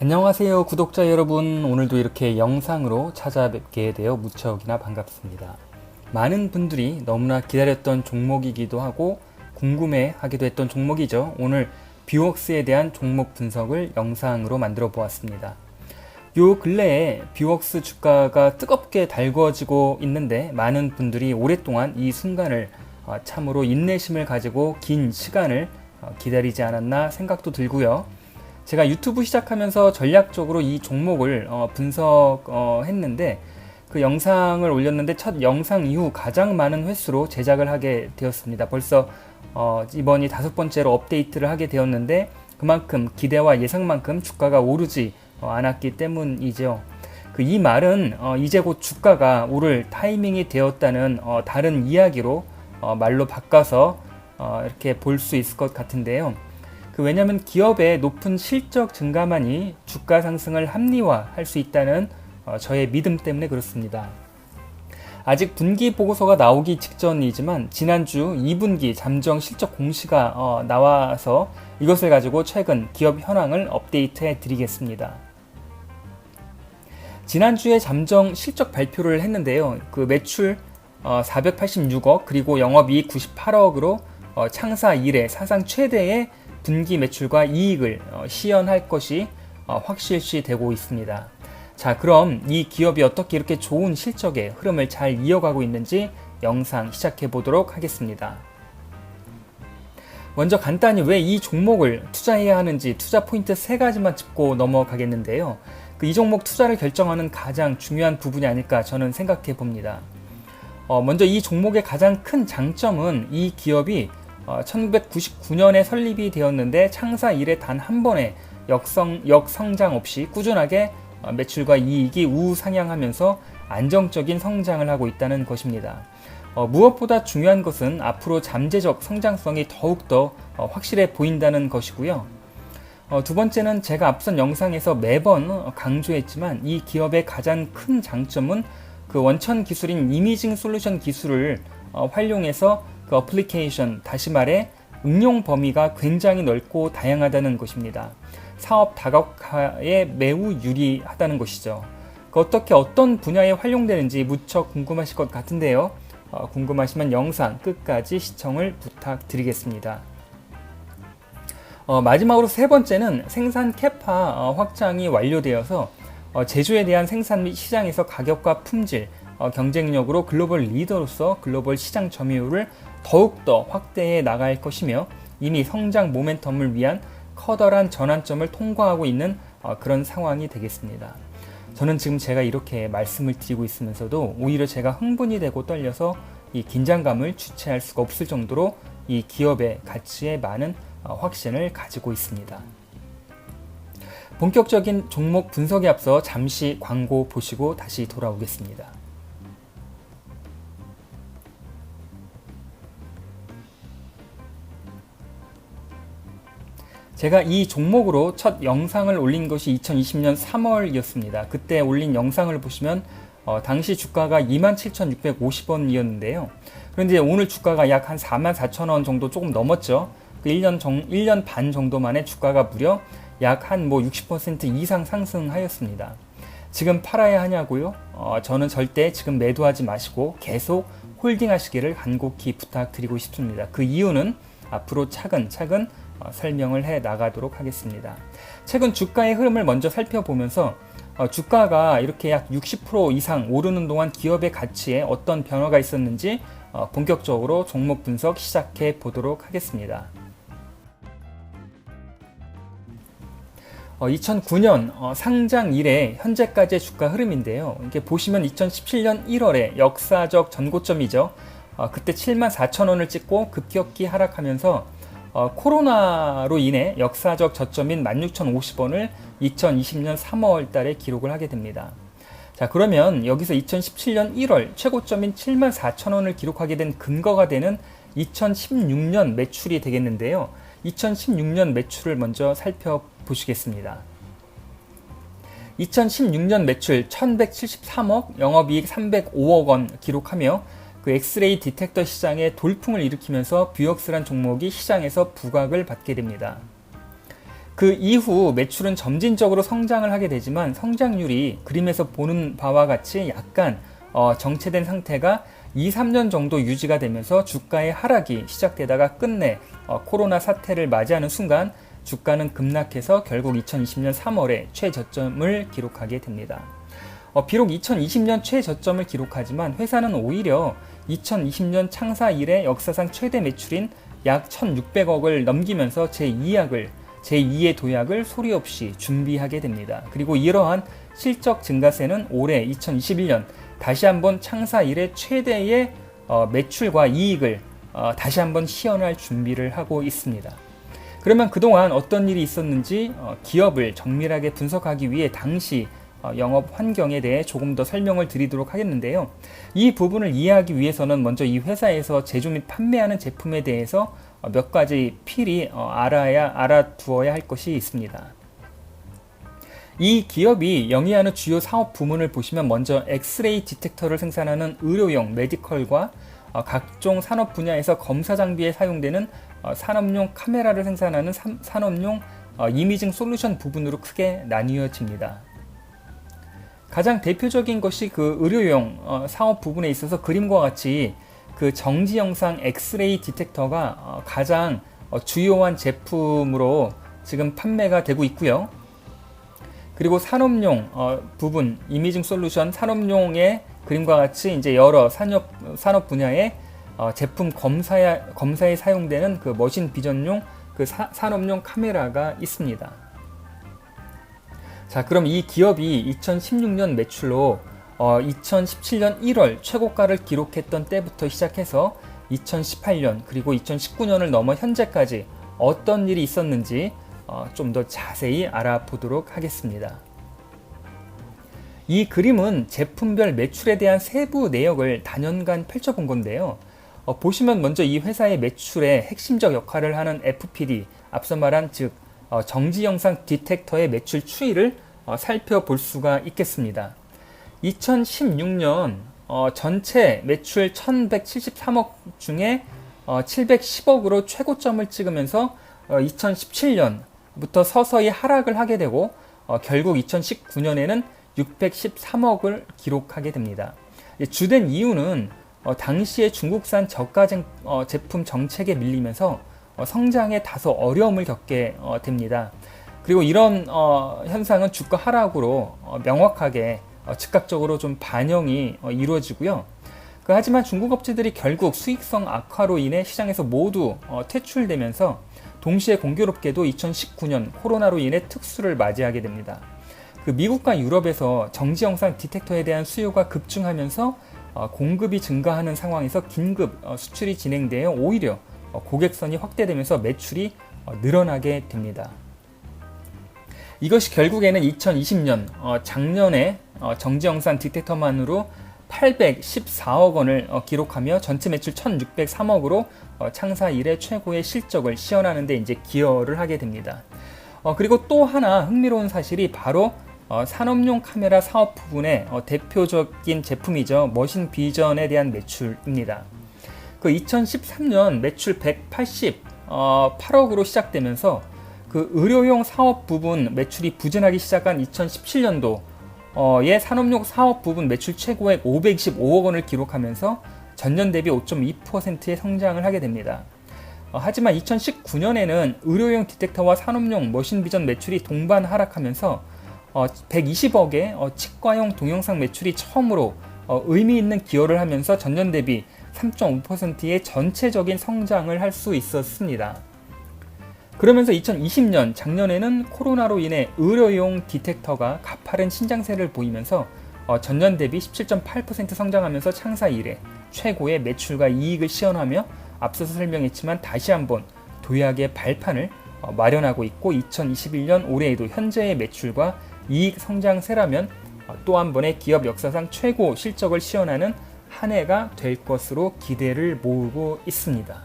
안녕하세요 구독자 여러분. 오늘도 이렇게 영상으로 찾아뵙게 되어 무척이나 반갑습니다. 많은 분들이 너무나 기다렸던 종목이기도 하고 궁금해 하기도 했던 종목이죠. 오늘 뷰웍스에 대한 종목 분석을 영상으로 만들어 보았습니다. 요 근래에 뷰웍스 주가가 뜨겁게 달궈지고 있는데 많은 분들이 오랫동안 이 순간을 어, 참으로 인내심을 가지고 긴 시간을 어, 기다리지 않았나 생각도 들고요. 제가 유튜브 시작하면서 전략적으로 이 종목을 어, 분석했는데 그 영상을 올렸는데 첫 영상 이후 가장 많은 횟수로 제작을 하게 되었습니다. 벌써 어, 이번이 다섯 번째로 업데이트를 하게 되었는데 그만큼 기대와 예상만큼 주가가 오르지 어, 않았기 때문이죠. 그 이 말은 어, 이제 곧 주가가 오를 타이밍이 되었다는 어, 다른 이야기로 어, 말로 바꿔서 어, 이렇게 볼 수 있을 것 같은데요. 그 왜냐하면 기업의 높은 실적 증가만이 주가 상승을 합리화할 수 있다는 어, 저의 믿음 때문에 그렇습니다. 아직 분기 보고서가 나오기 직전이지만 지난주 2분기 잠정 실적 공시가 어, 나와서 이것을 가지고 최근 기업 현황을 업데이트해 드리겠습니다. 지난주에 잠정 실적 발표를 했는데요. 그 매출 어, 486억 그리고 영업이익 98억으로 어, 창사 이래 사상 최대의 분기 매출과 이익을 어, 시현할 것이 어, 확실시 되고 있습니다. 자, 그럼 이 기업이 어떻게 이렇게 좋은 실적의 흐름을 잘 이어가고 있는지 영상 시작해 보도록 하겠습니다. 먼저 간단히 왜 이 종목을 투자해야 하는지 투자 포인트 세 가지만 짚고 넘어가겠는데요. 그 이 종목 투자를 결정하는 가장 중요한 부분이 아닐까 저는 생각해 봅니다. 어, 먼저 이 종목의 가장 큰 장점은 이 기업이 어, 1999년에 설립이 되었는데 창사 이래 단 한 번의 역성, 역성장 없이 꾸준하게 어, 매출과 이익이 우상향하면서 안정적인 성장을 하고 있다는 것입니다. 어, 무엇보다 중요한 것은 앞으로 잠재적 성장성이 더욱더 어, 확실해 보인다는 것이고요. 어, 두 번째는 제가 앞선 영상에서 매번 어, 강조했지만 이 기업의 가장 큰 장점은 그 원천 기술인 이미징 솔루션 기술을 어, 활용해서 그 어플리케이션 다시 말해 응용 범위가 굉장히 넓고 다양하다는 것입니다. 사업 다각화에 매우 유리하다는 것이죠. 그 어떻게 어떤 분야에 활용되는지 무척 궁금하실 것 같은데요. 어, 궁금하시면 영상 끝까지 시청을 부탁드리겠습니다. 어, 마지막으로 세 번째는 생산 캐파 어, 확장이 완료되어서 어, 제조에 대한 생산 및 시장에서 가격과 품질, 어, 경쟁력으로 글로벌 리더로서 글로벌 시장 점유율을 더욱더 확대해 나갈 것이며 이미 성장 모멘텀을 위한 커다란 전환점을 통과하고 있는 어, 그런 상황이 되겠습니다. 저는 지금 제가 이렇게 말씀을 드리고 있으면서도 오히려 제가 흥분이 되고 떨려서 이 긴장감을 주체할 수가 없을 정도로 이 기업의 가치에 많은 어, 확신을 가지고 있습니다. 본격적인 종목 분석에 앞서 잠시 광고 보시고 다시 돌아오겠습니다. 제가 이 종목으로 첫 영상을 올린 것이 2020년 3월이었습니다. 그때 올린 영상을 보시면 어, 당시 주가가 27,650원이었는데요. 그런데 오늘 주가가 약 한 44,000원 정도 조금 넘었죠. 그 1년, 정, 1년 반 정도 만에 주가가 무려 약 한 뭐 60% 이상 상승하였습니다. 지금 팔아야 하냐고요? 어, 저는 절대 지금 매도하지 마시고 계속 홀딩 하시기를 간곡히 부탁드리고 싶습니다. 그 이유는 앞으로 차근차근 어, 설명을 해 나가도록 하겠습니다. 최근 주가의 흐름을 먼저 살펴보면서 어, 주가가 이렇게 약 60% 이상 오르는 동안 기업의 가치에 어떤 변화가 있었는지 어, 본격적으로 종목 분석 시작해 보도록 하겠습니다. 2009년 상장 이래 현재까지의 주가 흐름인데요. 이게 보시면 2017년 1월에 역사적 전고점이죠. 어, 그때 7만 4천 원을 찍고 급격히 하락하면서 어, 코로나로 인해 역사적 저점인 16,050원을 2020년 3월 달에 기록을 하게 됩니다. 자, 그러면 여기서 2017년 1월 최고점인 7만 4천 원을 기록하게 된 근거가 되는 2016년 매출이 되겠는데요. 2016년 매출을 먼저 살펴보시겠습니다. 2016년 매출 1173억, 영업이익 305억 원 기록하며 그 엑스레이 디텍터 시장에 돌풍을 일으키면서 뷰역스란 종목이 시장에서 부각을 받게 됩니다. 그 이후 매출은 점진적으로 성장을 하게 되지만 성장률이 그림에서 보는 바와 같이 약간 어, 정체된 상태가 2, 3년 정도 유지가 되면서 주가의 하락이 시작되다가 끝내 어, 코로나 사태를 맞이하는 순간 주가는 급락해서 결국 2020년 3월에 최저점을 기록하게 됩니다. 어, 비록 2020년 최저점을 기록하지만 회사는 오히려 2020년 창사 이래 역사상 최대 매출인 약 1,600억을 넘기면서 제2약을 제2의 도약을 소리 없이 준비하게 됩니다. 그리고 이러한 실적 증가세는 올해 2021년 다시 한번 창사 이래 최대의 어, 매출과 이익을 어, 다시 한번 시연할 준비를 하고 있습니다. 그러면 그동안 어떤 일이 있었는지 어, 기업을 정밀하게 분석하기 위해 당시 영업 환경에 대해 조금 더 설명을 드리도록 하겠는데요. 이 부분을 이해하기 위해서는 먼저 이 회사에서 제조 및 판매하는 제품에 대해서 몇 가지 필히 알아야 알아두어야 할 것이 있습니다. 이 기업이 영위하는 주요 사업 부문을 보시면 먼저 엑스레이 디텍터를 생산하는 의료용 메디컬과 어, 각종 산업 분야에서 검사 장비에 사용되는 어, 산업용 카메라를 생산하는 산업용 어, 이미징 솔루션 부분으로 크게 나뉘어집니다. 가장 대표적인 것이 그 의료용 사업 부분에 있어서 그림과 같이 그 정지 영상 엑스레이 디텍터가 가장 주요한 제품으로 지금 판매가 되고 있고요. 그리고 산업용 어, 부분 이미징 솔루션 산업용의 그림과 같이 이제 여러 산업 산업 분야의 어, 제품 검사에 검사에 사용되는 그 머신 비전용 그 사, 산업용 카메라가 있습니다. 자, 그럼 이 기업이 2016년 매출로 어, 2017년 1월 최고가를 기록했던 때부터 시작해서 2018년 그리고 2019년을 넘어 현재까지 어떤 일이 있었는지 어, 좀 더 자세히 알아보도록 하겠습니다. 이 그림은 제품별 매출에 대한 세부 내역을 단연간 펼쳐본 건데요. 어, 보시면 먼저 이 회사의 매출의 핵심적 역할을 하는 FPD, 앞서 말한 즉 어, 정지 영상 디텍터의 매출 추이를 어, 살펴볼 수가 있겠습니다. 2016년 어, 전체 매출 1173억 중에 710억으로 최고점을 찍으면서 2017년 부터 서서히 하락을 하게 되고 어, 결국 2019년에는 613억을 기록하게 됩니다. 주된 이유는 어, 당시에 중국산 저가 제품 정책에 밀리면서 어, 성장에 다소 어려움을 겪게 어, 됩니다. 그리고 이런 어, 현상은 주가 하락으로 명확하게 즉각적으로 좀 반영이 이루어지고요. 그 하지만 중국 업체들이 결국 수익성 악화로 인해 시장에서 모두 퇴출되면서 동시에 공교롭게도 2019년 코로나로 인해 특수를 맞이하게 됩니다. 그 미국과 유럽에서 정지 영상 디텍터에 대한 수요가 급증하면서 어, 공급이 증가하는 상황에서 긴급 어, 수출이 진행되어 오히려 어, 고객선이 확대되면서 매출이 늘어나게 됩니다. 이것이 결국에는 2020년 작년에 정지 영상 디텍터만으로 814억 원을 기록하며 전체 매출 1,603억으로 어, 창사 이래 최고의 실적을 시연하는 데 이제 기여를 하게 됩니다. 어, 그리고 또 하나 흥미로운 사실이 바로 어, 산업용 카메라 사업 부분의 어, 대표적인 제품이죠. 머신 비전에 대한 매출입니다. 그 2013년 매출 188억으로 어, 시작되면서 그 의료용 사업 부분 매출이 부진하기 시작한 2017년도에 어, 산업용 사업 부분 매출 최고액 525억 원을 기록하면서 전년 대비 5.2%의 성장을 하게 됩니다. 어, 하지만 2019년에는 의료용 디텍터와 산업용 머신 비전 매출이 동반 하락하면서 어, 120억의 어, 치과용 동영상 매출이 처음으로 어, 의미 있는 기여를 하면서 전년 대비 3.5%의 전체적인 성장을 할 수 있었습니다. 그러면서 2020년 작년에는 코로나로 인해 의료용 디텍터가 가파른 신장세를 보이면서 어, 전년 대비 17.8% 성장하면서 창사 이래 최고의 매출과 이익을 시연하며 앞서서 설명했지만 다시 한번 도약의 발판을 어, 마련하고 있고 2021년 올해에도 현재의 매출과 이익 성장세라면 어, 또한 번의 기업 역사상 최고 실적을 시연하는 한 해가 될 것으로 기대를 모으고 있습니다.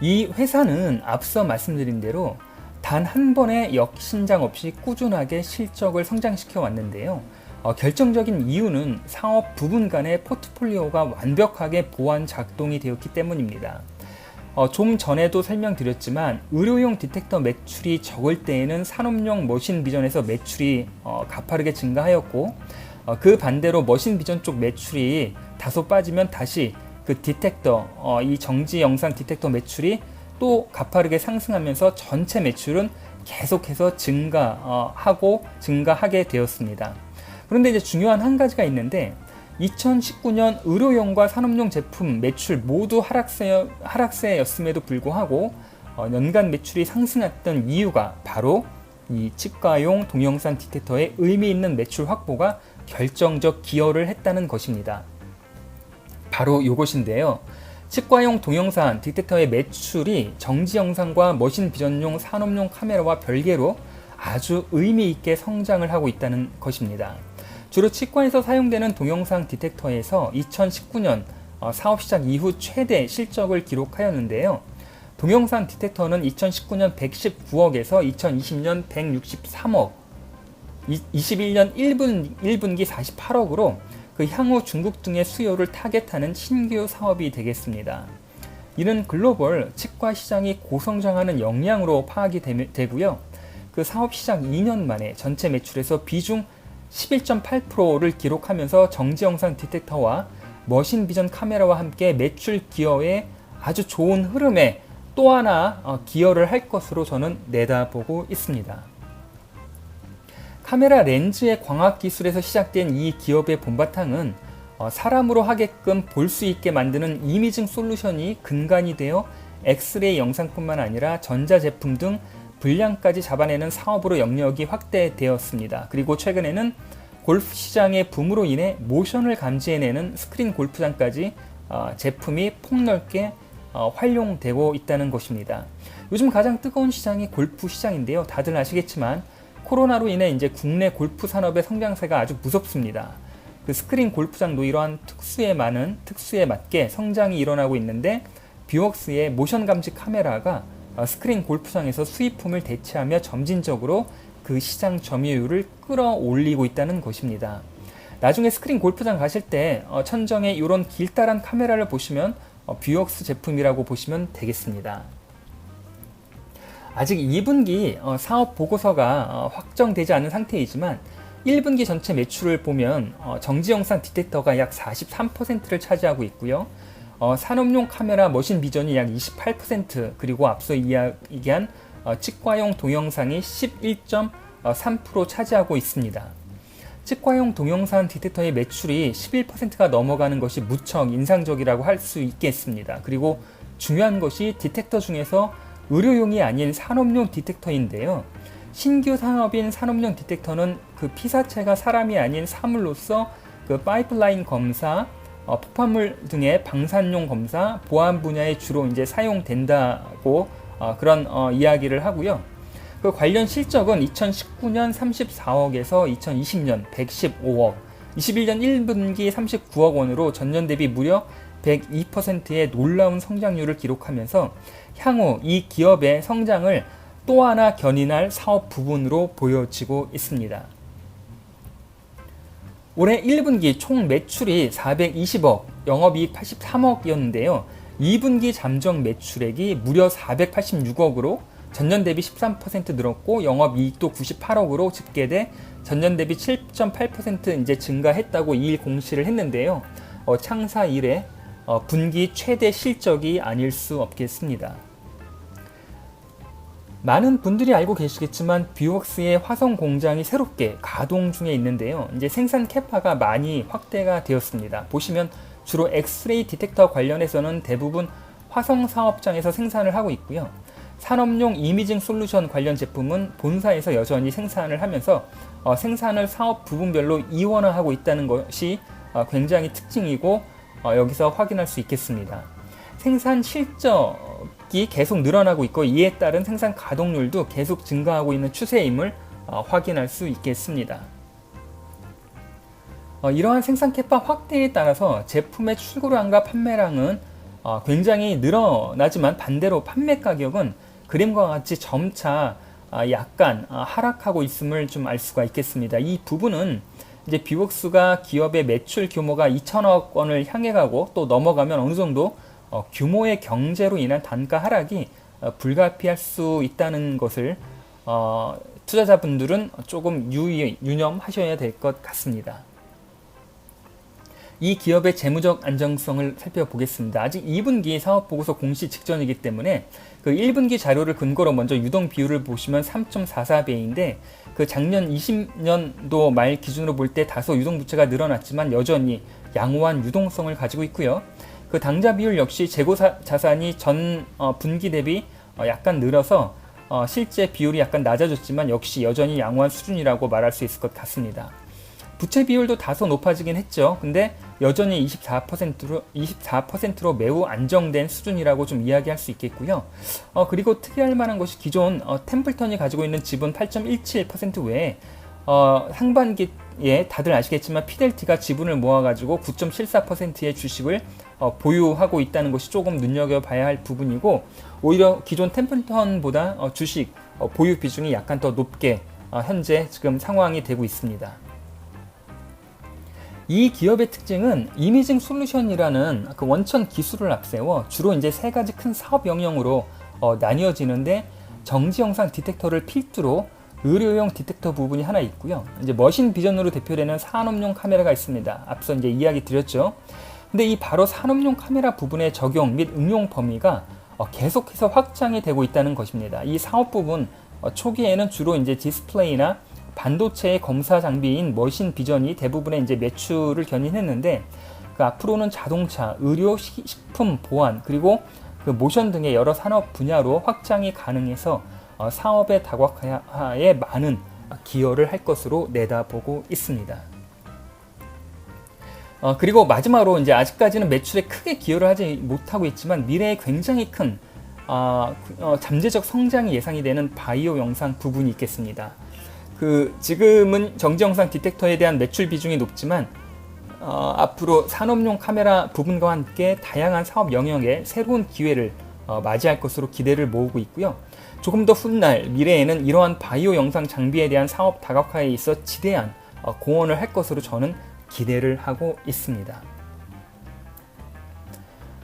이 회사는 앞서 말씀드린 대로 단 한 번의 역신장 없이 꾸준하게 실적을 성장시켜 왔는데요. 어, 결정적인 이유는 사업 부분 간의 포트폴리오가 완벽하게 보완 작동이 되었기 때문입니다. 어, 좀 전에도 설명드렸지만 의료용 디텍터 매출이 적을 때에는 산업용 머신 비전에서 매출이 어, 가파르게 증가하였고 어, 그 반대로 머신 비전 쪽 매출이 다소 빠지면 다시 그 디텍터 어, 이 정지 영상 디텍터 매출이 또 가파르게 상승하면서 전체 매출은 계속해서 증가하고 증가하게 되었습니다. 그런데 이제 중요한 한 가지가 있는데 2019년 의료용과 산업용 제품 매출 모두 하락세, 하락세였음에도 불구하고 어, 연간 매출이 상승했던 이유가 바로 이 치과용 동영상 디텍터의 의미 있는 매출 확보가 결정적 기여를 했다는 것입니다. 바로 이것인데요. 치과용 동영상 디텍터의 매출이 정지 영상과 머신 비전용 산업용 카메라와 별개로 아주 의미 있게 성장을 하고 있다는 것입니다. 주로 치과에서 사용되는 동영상 디텍터에서 2019년 어, 사업 시작 이후 최대 실적을 기록하였는데요. 동영상 디텍터는 2019년 119억에서 2020년 163억, 21년 1분, 1분기 48억으로 그 향후 중국 등의 수요를 타겟하는 신규 사업이 되겠습니다. 이는 글로벌 치과 시장이 고성장하는 역량으로 파악이 되 고요. 그 사업 시작 2년 만에 전체 매출에서 비중 11.8%를 기록하면서 정지 영상 디텍터와 머신 비전 카메라와 함께 매출 기여에 아주 좋은 흐름에 또 하나 어, 기여를 할 것으로 저는 내다보고 있습니다. 카메라 렌즈의 광학 기술에서 시작된 이 기업의 본바탕은 어, 사람으로 하게끔 볼 수 있게 만드는 이미징 솔루션이 근간이 되어 엑스레이 영상뿐만 아니라 전자제품 등 분량까지 잡아내는 사업으로 영역이 확대되었습니다. 그리고 최근에는 골프 시장의 붐으로 인해 모션을 감지해내는 스크린 골프장까지 어, 제품이 폭넓게 어, 활용되고 있다는 것입니다. 요즘 가장 뜨거운 시장이 골프 시장인데요. 다들 아시겠지만 코로나로 인해 이제 국내 골프 산업의 성장세가 아주 무섭습니다. 그 스크린 골프장도 이러한 특수에 많은 특수에 맞게 성장이 일어나고 있는데 뷰웍스의 모션 감지 카메라가 어, 스크린 골프장에서 수입품을 대체하며 점진적으로 그 시장 점유율을 끌어올리고 있다는 것입니다. 나중에 스크린 골프장 가실 때 어, 천정에 이런 길다란 카메라를 보시면 어, 뷰웍스 제품이라고 보시면 되겠습니다. 아직 2분기 사업 보고서가 확정되지 않은 상태이지만 1분기 전체 매출을 보면 정지 영상 디텍터가 약 43%를 차지하고 있고요. 어, 산업용 카메라 머신 비전이 약 28% 그리고 앞서 이야기한 어, 치과용 동영상이 11.3% 차지하고 있습니다. 치과용 동영상 디텍터의 매출이 11%가 넘어가는 것이 무척 인상적이라고 할 수 있겠습니다. 그리고 중요한 것이 디텍터 중에서 의료용이 아닌 산업용 디텍터인데요. 신규 산업인 산업용 디텍터는 그 피사체가 사람이 아닌 사물로서 그 파이프라인 검사, 어, 폭발물 등의 방산용 검사, 보안 분야에 주로 이제 사용된다고 어, 그런 어, 이야기를 하고요. 그 관련 실적은 2019년 34억에서 2020년 115억, 21년 1분기 39억 원으로 전년 대비 무려 102%의 놀라운 성장률을 기록하면서 향후 이 기업의 성장을 또 하나 견인할 사업 부분으로 보여지고 있습니다. 올해 1분기 총 매출이 420억, 영업이익 83억이었는데요. 2분기 잠정 매출액이 무려 486억으로 전년 대비 13% 늘었고 영업이익도 98억으로 집계돼 전년 대비 7.8% 이제 증가했다고 이일 공시를 했는데요. 어, 창사 이래 어, 분기 최대 실적이 아닐 수 없겠습니다. 많은 분들이 알고 계시겠지만 뷰웍스의 화성 공장이 새롭게 가동 중에 있는데요. 이제 생산 캐파가 많이 확대가 되었습니다. 보시면 주로 엑스레이 디텍터 관련해서는 대부분 화성 사업장에서 생산을 하고 있고요. 산업용 이미징 솔루션 관련 제품은 본사에서 여전히 생산을 하면서 어, 생산을 사업 부분별로 이원화하고 있다는 것이 어, 굉장히 특징이고 어, 여기서 확인할 수 있겠습니다. 생산 실적 이 계속 늘어나고 있고 이에 따른 생산 가동률도 계속 증가하고 있는 추세임을 어, 확인할 수 있겠습니다. 어, 이러한 생산 캐파 확대에 따라서 제품의 출고량과 판매량은 어, 굉장히 늘어나지만 반대로 판매 가격은 그림과 같이 점차 아, 약간 아, 하락하고 있음을 좀 알 수가 있겠습니다. 이 부분은 이제 비웍스가 기업의 매출 규모가 2천억 원을 향해 가고 또 넘어가면 어느 정도 어, 규모의 경제로 인한 단가 하락이 어, 불가피할 수 있다는 것을 어, 투자자분들은 조금 유의, 유념하셔야 될 것 같습니다. 이 기업의 재무적 안정성을 살펴보겠습니다. 아직 2분기 사업 보고서 공시 직전이기 때문에 그 1분기 자료를 근거로 먼저 유동 비율을 보시면 3.44배인데 그 작년 20년도 말 기준으로 볼 때 다소 유동 부채가 늘어났지만 여전히 양호한 유동성을 가지고 있고요. 그 당좌 비율 역시 재고 자산이 전 어, 분기 대비 어, 약간 늘어서 어, 실제 비율이 약간 낮아졌지만 역시 여전히 양호한 수준이라고 말할 수 있을 것 같습니다. 부채 비율도 다소 높아지긴 했죠. 근데 여전히 24%로 24%로 매우 안정된 수준이라고 좀 이야기할 수 있겠고요. 어, 그리고 특이할 만한 것이 기존 어, 템플턴이 가지고 있는 지분 8.17% 외에 어, 상반기에 다들 아시겠지만 피델티가 지분을 모아가지고 9.74%의 주식을 어, 보유하고 있다는 것이 조금 눈여겨봐야 할 부분이고 오히려 기존 템플턴보다 어, 주식 어, 보유 비중이 약간 더 높게 어, 현재 지금 상황이 되고 있습니다. 이 기업의 특징은 이미징 솔루션이라는 그 원천 기술을 앞세워 주로 이제 세 가지 큰 사업 영역으로 어, 나뉘어지는데 정지 영상 디텍터를 필두로 의료용 디텍터 부분이 하나 있고요. 이제 머신 비전으로 대표되는 산업용 카메라가 있습니다. 앞서 이제 이야기 드렸죠. 근데 이 바로 산업용 카메라 부분의 적용 및 응용 범위가 어, 계속해서 확장이 되고 있다는 것입니다. 이 사업 부분 어, 초기에는 주로 이제 디스플레이나 반도체의 검사 장비인 머신 비전이 대부분의 이제 매출을 견인했는데 그 앞으로는 자동차, 의료, 식품, 보안 그리고 그 모션 등의 여러 산업 분야로 확장이 가능해서 어, 사업의 다각화에 많은 기여를 할 것으로 내다보고 있습니다. 어, 그리고 마지막으로 이제 아직까지는 매출에 크게 기여를 하지 못하고 있지만 미래에 굉장히 큰 어, 어, 잠재적 성장이 예상이 되는 바이오 영상 부분이 있겠습니다. 그 지금은 정지 영상 디텍터에 대한 매출 비중이 높지만 어, 앞으로 산업용 카메라 부분과 함께 다양한 사업 영역에 새로운 기회를 어, 맞이할 것으로 기대를 모으고 있고요. 조금 더 훗날 미래에는 이러한 바이오 영상 장비에 대한 사업 다각화에 있어 지대한 어, 공헌을 할 것으로 저는 기대를 하고 있습니다.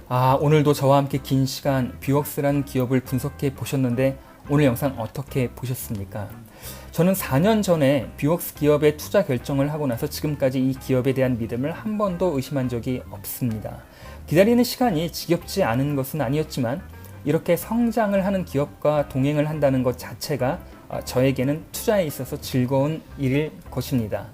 아, 오늘도 저와 함께 긴 시간 뷰웍스라는 기업을 분석해 보셨는데 오늘 영상 어떻게 보셨습니까? 저는 4년 전에 뷰웍스 기업에 투자 결정을 하고 나서 지금까지 이 기업에 대한 믿음을 한 번도 의심한 적이 없습니다. 기다리는 시간이 지겹지 않은 것은 아니었지만 이렇게 성장을 하는 기업과 동행을 한다는 것 자체가 어, 저에게는 투자에 있어서 즐거운 일일 것입니다.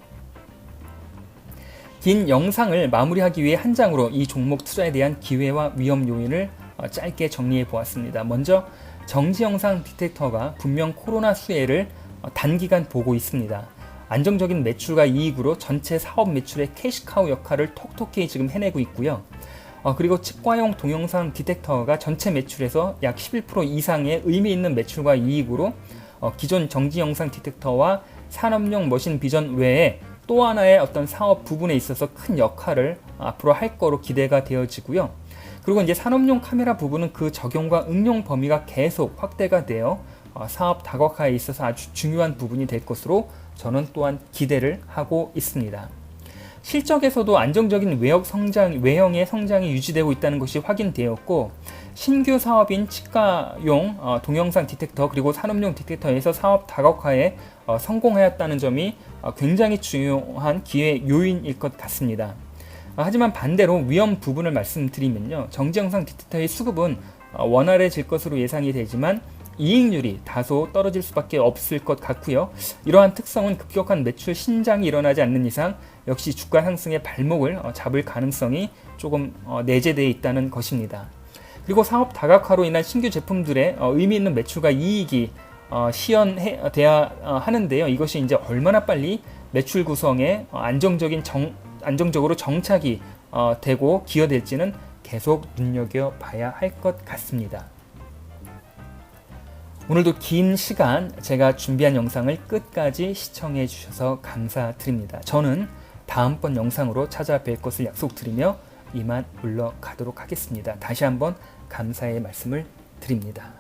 긴 영상을 마무리하기 위해 한 장으로 이 종목 투자에 대한 기회와 위험 요인을 어, 짧게 정리해 보았습니다. 먼저 정지 영상 디텍터가 분명 코로나 수혜를 어, 단기간 보고 있습니다. 안정적인 매출과 이익으로 전체 사업 매출의 캐시카우 역할을 톡톡히 지금 해내고 있고요. 어, 그리고 치과용 동영상 디텍터가 전체 매출에서 약 11% 이상의 의미 있는 매출과 이익으로 어, 기존 정지 영상 디텍터와 산업용 머신 비전 외에 또 하나의 어떤 사업 부분에 있어서 큰 역할을 앞으로 할 거로 기대가 되어지고요. 그리고 이제 산업용 카메라 부분은 그 적용과 응용 범위가 계속 확대가 되어 어, 사업 다각화에 있어서 아주 중요한 부분이 될 것으로 저는 또한 기대를 하고 있습니다. 실적에서도 안정적인 외형 성장, 외형의 성장이 유지되고 있다는 것이 확인되었고 신규 사업인 치과용 어, 동영상 디텍터 그리고 산업용 디텍터에서 사업 다각화에 어, 성공하였다는 점이 어, 굉장히 중요한 기회 요인일 것 같습니다. 어, 하지만 반대로 위험 부분을 말씀드리면요. 정지영상 디텍터의 수급은 어, 원활해질 것으로 예상이 되지만 이익률이 다소 떨어질 수밖에 없을 것 같고요. 이러한 특성은 급격한 매출 신장이 일어나지 않는 이상 역시 주가 상승의 발목을 어, 잡을 가능성이 조금 어, 내재되어 있다는 것입니다. 그리고 사업 다각화로 인한 신규 제품들의 어, 의미 있는 매출과 이익이 시연돼야 하는데요. 이것이 이제 얼마나 빨리 매출 구성에 안정적인 정, 안정적으로 정착이 되고 기여될지는 계속 눈여겨 봐야 할 것 같습니다. 오늘도 긴 시간 제가 준비한 영상을 끝까지 시청해 주셔서 감사드립니다. 저는 다음번 영상으로 찾아뵐 것을 약속드리며 이만 물러가도록 하겠습니다. 다시 한번 감사의 말씀을 드립니다.